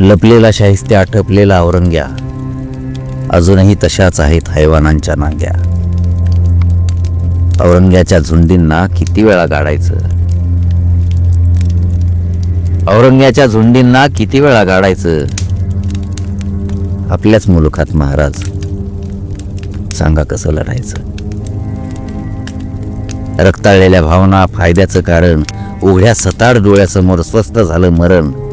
लपलेला शाहिस्ते आटपलेला औरंग्या. अजूनही तशाच आहेत हैवानांच्या नांग्या. औरंग्याच्या झुंडींना किती वेळा गाडायचं? औरंग्याच्या झुंडींना किती वेळा गाडायचं? आपल्याच मुलुखात महाराज सांगा कसं लढायचं? रक्ताळलेल्या भावना फायद्याचं कारण उघड्या सताड डोळ्यासमोर स्वस्थ झालं मरण.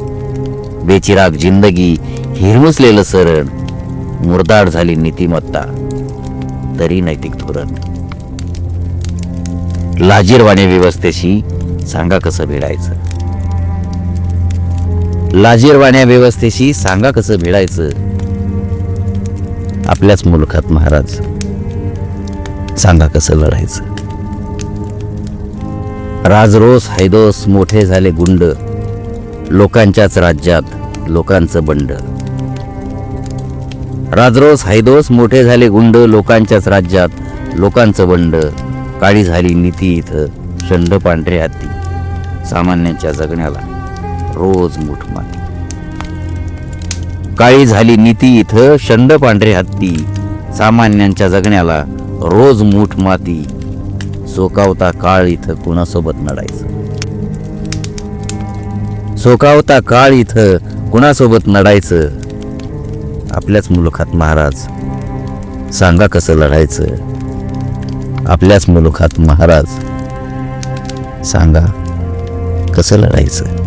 बेचिराग जिंदगी हिरमुसलेलं सरण मुरदाड झाली नीतिमत्ता. तरी नैतिक धोरण. लाजीरवाणी व्यवस्थेशी सांगा कसं भिडायचं? लाजीरवाण्या व्यवस्थेशी सांगा कसं भिडायचं? आपल्याच मुलखात महाराज सांगा कसं लढायचं? राजरोस हैदोस मोठे झाले गुंड. लोकांच्याच राज्यात लोकांचं बंड. राजरोस हैदोस मोठे झाले गुंड लोकांच्याच राज्यात लोकांचं बंड. काळी झाली नीती इथं शंड पांढरे हत्ती सामान्यांच्या जगण्याला रोज मुठमाती काळी झाली नीती इथं शंड पांढरे हत्ती सामान्यांच्या जगण्याला रोज मूठ माती. सोकावता काळ इथं कुणासोबत लढायचं सोकावता काळ इथं कुणासोबत लढायचं आपल्याच मुलखात महाराज. सांगा कसं लढायचं? आपल्याच मुलखात महाराज. सांगा कसं लढायचं?